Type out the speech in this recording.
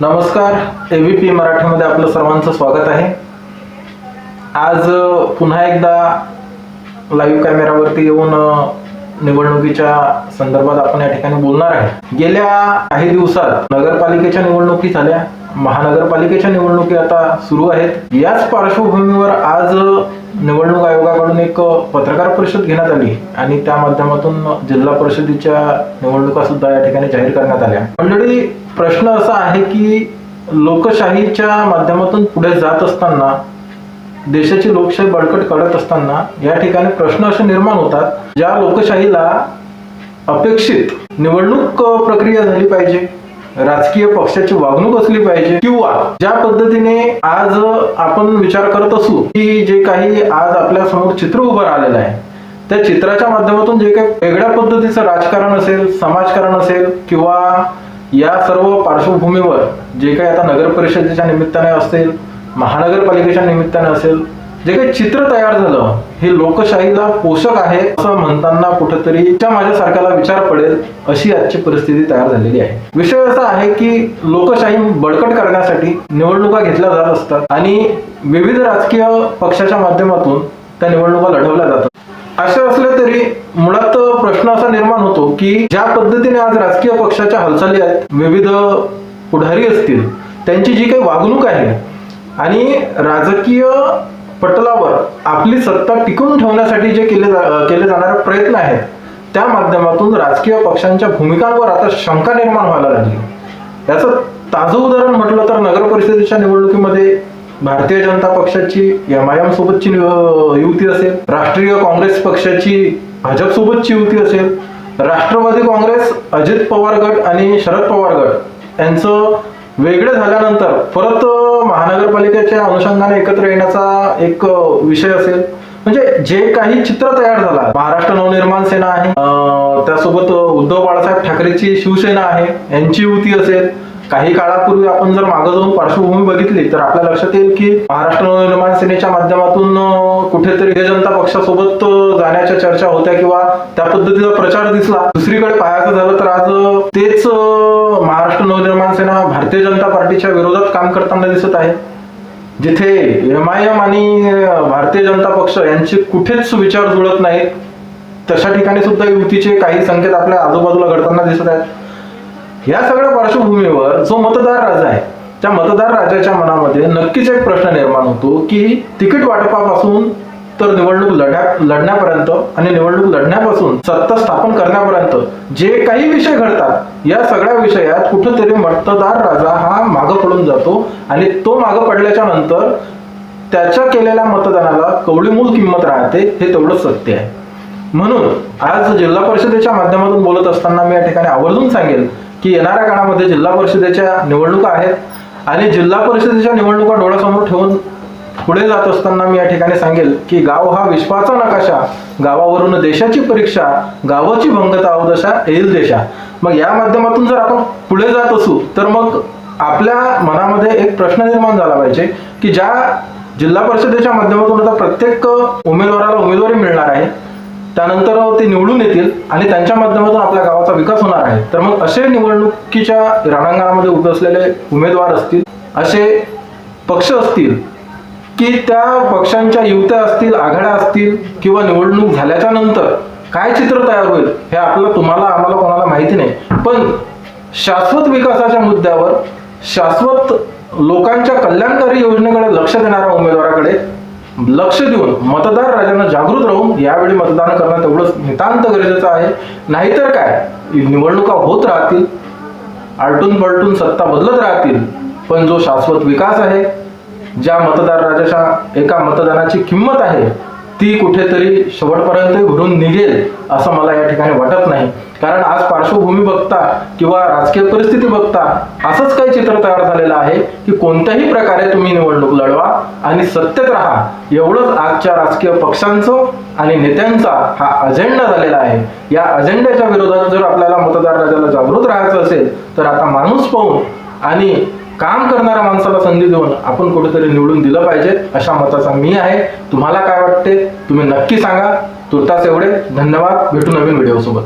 नमस्कार एबीपी मराठीमध्ये आपलं सर्वांचं स्वागत आहे. आज पुन्हा एकदा लाईव्ह कॅमेरावरती येऊन निवडणुकीच्या संदर्भात आपण या ठिकाणी बोलणार आहे. गेल्या काही दिवसात नगरपालिकेच्या निवडणुकी झाल्या. महानगरपालिकेच्या निवडणुकी आता सुरू आहेत. याच पार्श्वभूमीवर आज निवडणूक आयोगाकडून एक पत्रकार परिषद घेण्यात आली आणि त्या माध्यमातून जिल्हा परिषदेच्या निवडणुका सुद्धा या ठिकाणी जाहीर करण्यात आल्या. मंडळी प्रश्न असा आहे की लोकशाहीच्या माध्यमातून पुढे जात असताना देशाची लोकशाही बळकट करत असताना या ठिकाणी प्रश्न असे निर्माण होतात ज्या लोकशाहीला अपेक्षित निवडणूक प्रक्रिया झाली पाहिजे. राजकीय पक्षाची वागणूक असली पाहिजे किंवा ज्या पद्धतीने आज आपण विचार करत असू की जे काही आज आपल्यासमोर चित्र उभं राहिलेलं आहे त्या चित्राच्या माध्यमातून जे काही वेगळ्या पद्धतीचं राजकारण असेल समाजकारण असेल किंवा या सर्व पार्श्वभूमीवर जे काही आता नगर परिषदेच्या निमित्ताने असेल महानगरपालिकेच्या निमित्ताने असेल जे काही चित्र तयार झालं हे लोकशाहीला पोषक आहे असं म्हणताना कुठेतरी त्या माझ्या विचार पडेल अशी आजची परिस्थिती तयार झालेली आहे. विषय असा आहे की लोकशाही बळकट करण्यासाठी निवडणुका घेतल्या जात असतात आणि विविध राजकीय पक्षाच्या माध्यमातून त्या निवडणुका लढवल्या जातात. असे असले तरी मुळात प्रश्न असा निर्माण होतो की ज्या पद्धतीने आज राजकीय पक्षाच्या हालचाली आहेत विविध पुढारी असतील त्यांची जी काही वागणूक आहे आणि राजकीय पटलावर आपली सत्ता टिकवून ठेवण्यासाठी जे केले जा- केले जाणारे प्रयत्न आहेत त्या माध्यमातून राजकीय पक्षांच्या भूमिकांवर आता शंका निर्माण व्हायला लागली. याचं ताजं उदाहरण म्हटलं तर नगर परिषदेच्या निवडणुकीमध्ये भारतीय जनता पक्षाची एम आय एम सोबतची युती असेल राष्ट्रीय काँग्रेस पक्षाची भाजप सोबतची युती असेल राष्ट्रवादी काँग्रेस अजित पवार गट आणि शरद पवार गट यांचं वेगळं झाल्यानंतर परत महानगरपालिकेच्या अनुषंगाने एकत्र येण्याचा एक विषय असेल. म्हणजे जे काही चित्र तयार झाला महाराष्ट्र नवनिर्माण सेना आहे त्यासोबत उद्धव बाळासाहेब ठाकरेची शिवसेना आहे यांची युती असेल. काही काळापूर्वी आपण जर मागं जाऊन पार्श्वभूमी बघितली तर आपल्या लक्षात येईल की महाराष्ट्र नवनिर्माण सेनेच्या माध्यमातून कुठेतरी जनता पक्षासोबत जाण्याच्या चर्चा होत्या किंवा त्या पद्धतीचा प्रचार दिसला. दुसरीकडे पाहायचं झालं तर आज तेच महाराष्ट्र भारतीय जनता पार्टीच्या विरोधात काम करताना दिसत आहे. जिथे एम आय एम आणि भारतीय जनता पक्ष यांचे कुठेच विचार जुळत नाहीत तशा ठिकाणी सुद्धा युतीचे काही संकेत आपल्या आजूबाजूला घडताना दिसत आहेत. या सगळ्या पार्श्वभूमीवर जो मतदार राजा आहे त्या मतदार राजाच्या मनामध्ये नक्कीच एक प्रश्न निर्माण होतो की तिकीट वाटपापासून तर निवडणूक लढ्या लढण्यापर्यंत आणि निवडणूक लढण्यापासून सत्ता स्थापन करण्यापर्यंत जे काही विषय घडतात या सगळ्या विषयात कुठंतरी मतदार राजा हा मागं पडून जातो आणि तो मागं पडल्याच्या नंतर त्याच्या केलेल्या मतदानाला कवडीमूल किंमत राहते हे तेवढं सत्य आहे. म्हणून आज जिल्हा परिषदेच्या माध्यमातून बोलत असताना मी या ठिकाणी आवर्जून सांगेल की येणाऱ्या काळामध्ये जिल्हा परिषदेच्या निवडणुका आहेत आणि जिल्हा परिषदेच्या निवडणुका डोळ्यासमोर ठेवून पुढे जात असताना मी या ठिकाणी सांगेल की गाव हा विश्वाचा नकाशा गावावरून देशाची परीक्षा गावाची भंगता अवदशा येईल देशा. मग या माध्यमातून जर आपण पुढे जात असू तर मग आपल्या मनामध्ये एक प्रश्न निर्माण झाला पाहिजे की ज्या जिल्हा परिषदेच्या माध्यमातून आता प्रत्येक उमेदवाराला उमेदवारी मिळणार आहे त्यानंतर ते निवडून येतील आणि त्यांच्या माध्यमातून आपल्या गावाचा विकास होणार आहे. तर मग असे निवडणुकीच्या रणांगणामध्ये उभे असलेले उमेदवार असतील असे पक्ष असतील की त्या पक्षांच्या युत्या असतील आघाड्या असतील किंवा निवडणूक झाल्याच्यानंतर काय चित्र तयार होईल हे आपलं तुम्हाला आम्हाला कोणाला माहिती नाही. पण शाश्वत विकासाच्या मुद्द्यावर शाश्वत लोकांच्या कल्याणकारी योजनेकडे लक्ष देणाऱ्या उमेदवाराकडे लक्ष देऊन मतदार राजांना जागृत राहून यावेळी मतदान करणं तेवढंच नितांत गरजेचं आहे. नाहीतर काय? निवडणुका होत राहतील आलटून पलटून सत्ता बदलत राहतील. पण जो शाश्वत विकास आहे ज्या मतदार राजाच्या एका मतदानाची किंमत आहे ती कुठेतरी शेवटपर्यंत घडून निघेल असं मला या ठिकाणी वाटत नाही. कारण आज पार्श्वभूमी बघता किंवा राजकीय परिस्थिती बघता असंच काही चित्र तयार झालेलं आहे की कोणत्याही प्रकारे तुम्ही निवडणूक लढवा आणि सत्तेत राहा. एवढंच आजच्या राजकीय पक्षांचं आणि नेत्यांचा हा अजेंडा झालेला आहे. या अजेंड्याच्या विरोधात जर आपल्याला मतदार राजाला जागृत राहायचं असेल तर आता माणूस पाहून आणि काम करणाऱ्या माणसाला संधी देऊन आपण कुठेतरी निवडून दिलं पाहिजे अशा मताचा मी आहे. तुम्हाला काय वाटते? तुम्ही नक्की सांगा. तुर्तास एवढे. धन्यवाद. भेटू नवीन व्हिडिओसोबत.